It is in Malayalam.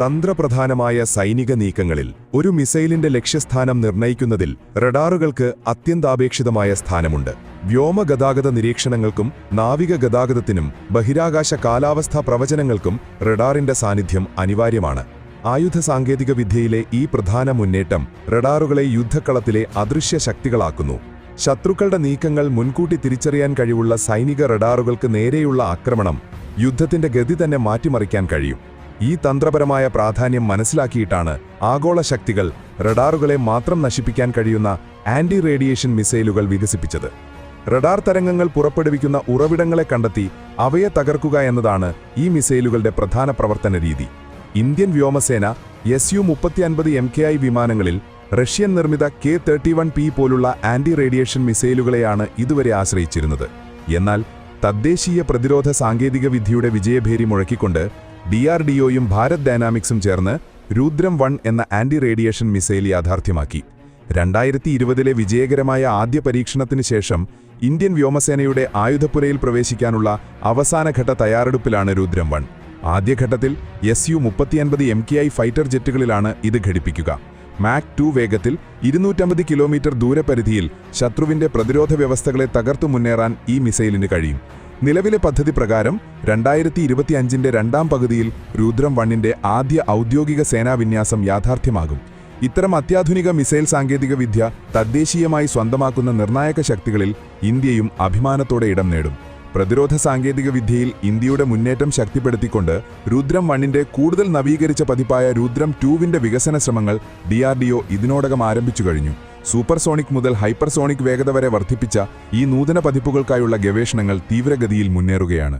തന്ത്രപ്രധാനമായ സൈനിക നീക്കങ്ങളിൽ ഒരു മിസൈലിന്റെ ലക്ഷ്യസ്ഥാനം നിർണയിക്കുന്നതിൽ റഡാറുകൾക്ക് അത്യന്താപേക്ഷിതമായ സ്ഥാനമുണ്ട്. വ്യോമഗതാഗത നിരീക്ഷണങ്ങൾക്കും നാവിക ഗതാഗതത്തിനും ബഹിരാകാശ കാലാവസ്ഥാ പ്രവചനങ്ങൾക്കും റഡാറിന്റെ സാന്നിധ്യം അനിവാര്യമാണ്. ആയുധ സാങ്കേതിക വിദ്യയിലെ ഈ പ്രധാന മുന്നേറ്റം റഡാറുകളെ യുദ്ധക്കളത്തിലെ അദൃശ്യ ശക്തികളാക്കുന്നു. ശത്രുക്കളുടെ നീക്കങ്ങൾ മുൻകൂട്ടി തിരിച്ചറിയാൻ കഴിവുള്ള സൈനിക റഡാറുകൾക്ക് നേരെയുള്ള ആക്രമണം യുദ്ധത്തിന്റെ ഗതി തന്നെ മാറ്റിമറിക്കാൻ കഴിയും. ഈ തന്ത്രപരമായ പ്രാധാന്യം മനസ്സിലാക്കിയിട്ടാണ് ആഗോള ശക്തികൾ റഡാറുകളെ മാത്രം നശിപ്പിക്കാൻ കഴിയുന്ന ആന്റി റേഡിയേഷൻ മിസൈലുകൾ വികസിപ്പിച്ചത്. റഡാർ തരംഗങ്ങൾ പുറപ്പെടുവിക്കുന്ന ഉറവിടങ്ങളെ കണ്ടെത്തി അവയെ തകർക്കുക എന്നതാണ് ഈ മിസൈലുകളുടെ പ്രധാന പ്രവർത്തന രീതി. ഇന്ത്യൻ വ്യോമസേന എസ് യു മുപ്പത്തിയൻപത് എം കെ ഐ വിമാനങ്ങളിൽ റഷ്യൻ നിർമ്മിത കെ തേർട്ടി വൺ പി പോലുള്ള ആന്റി റേഡിയേഷൻ മിസൈലുകളെയാണ് ഇതുവരെ ആശ്രയിച്ചിരുന്നത്. എന്നാൽ തദ്ദേശീയ പ്രതിരോധ സാങ്കേതിക വിദ്യയുടെ വിജയഭേരി മുഴക്കിക്കൊണ്ട് ഡി ആർ ഡി ഒയും ഭാരത് ഡൈനാമിക്സും ചേർന്ന് രുദ്രം വൺ എന്ന ആന്റി റേഡിയേഷൻ മിസൈൽ യാഥാർത്ഥ്യമാക്കി. രണ്ടായിരത്തി ഇരുപതിലെ വിജയകരമായ ആദ്യ പരീക്ഷണത്തിന് ശേഷം ഇന്ത്യൻ വ്യോമസേനയുടെ ആയുധപ്പുരയിൽ പ്രവേശിക്കാനുള്ള അവസാനഘട്ട തയ്യാറെടുപ്പിലാണ് രുദ്രം വൺ. ആദ്യഘട്ടത്തിൽ എസ് യു മുപ്പത്തിയൻപത് എം കെ ഐ ഫൈറ്റർ ജെറ്റുകളിലാണ് ഇത് ഘടിപ്പിക്കുക. മാക് ടു വേഗത്തിൽ ഇരുന്നൂറ്റമ്പത് കിലോമീറ്റർ ദൂരപരിധിയിൽ ശത്രുവിന്റെ പ്രതിരോധ വ്യവസ്ഥകളെ തകർത്തു മുന്നേറാൻ ഈ മിസൈലിന് കഴിയും. നിലവിലെ പദ്ധതി പ്രകാരം രണ്ടായിരത്തി ഇരുപത്തിയഞ്ചിന്റെ രണ്ടാം പകുതിയിൽ രുദ്രം വണ്ണിന്റെ ആദ്യ ഔദ്യോഗിക സേനാവിന്യാസം യാഥാർത്ഥ്യമാകും. ഇത്തരം അത്യാധുനിക മിസൈൽ സാങ്കേതികവിദ്യ തദ്ദേശീയമായി സ്വന്തമാക്കുന്ന നിർണായക ശക്തികളിൽ ഇന്ത്യയും അഭിമാനത്തോടെ ഇടം നേടും. പ്രതിരോധ സാങ്കേതികവിദ്യയിൽ ഇന്ത്യയുടെ മുന്നേറ്റം ശക്തിപ്പെടുത്തിക്കൊണ്ട് രുദ്രം വണ്ണിന്റെ കൂടുതൽ നവീകരിച്ച പതിപ്പായ രുദ്രം ടൂവിന്റെ വികസന ശ്രമങ്ങൾ ഡി ആർ ഡി ഒ ഇതിനോടകം ആരംഭിച്ചു കഴിഞ്ഞു. സൂപ്പർസോണിക് മുതൽ ഹൈപ്പർസോണിക് വേഗത വരെ വർദ്ധിപ്പിച്ച ഈ നൂതന പതിപ്പുകൾക്കായുള്ള ഗവേഷണങ്ങൾ തീവ്രഗതിയിൽ മുന്നേറുകയാണ്.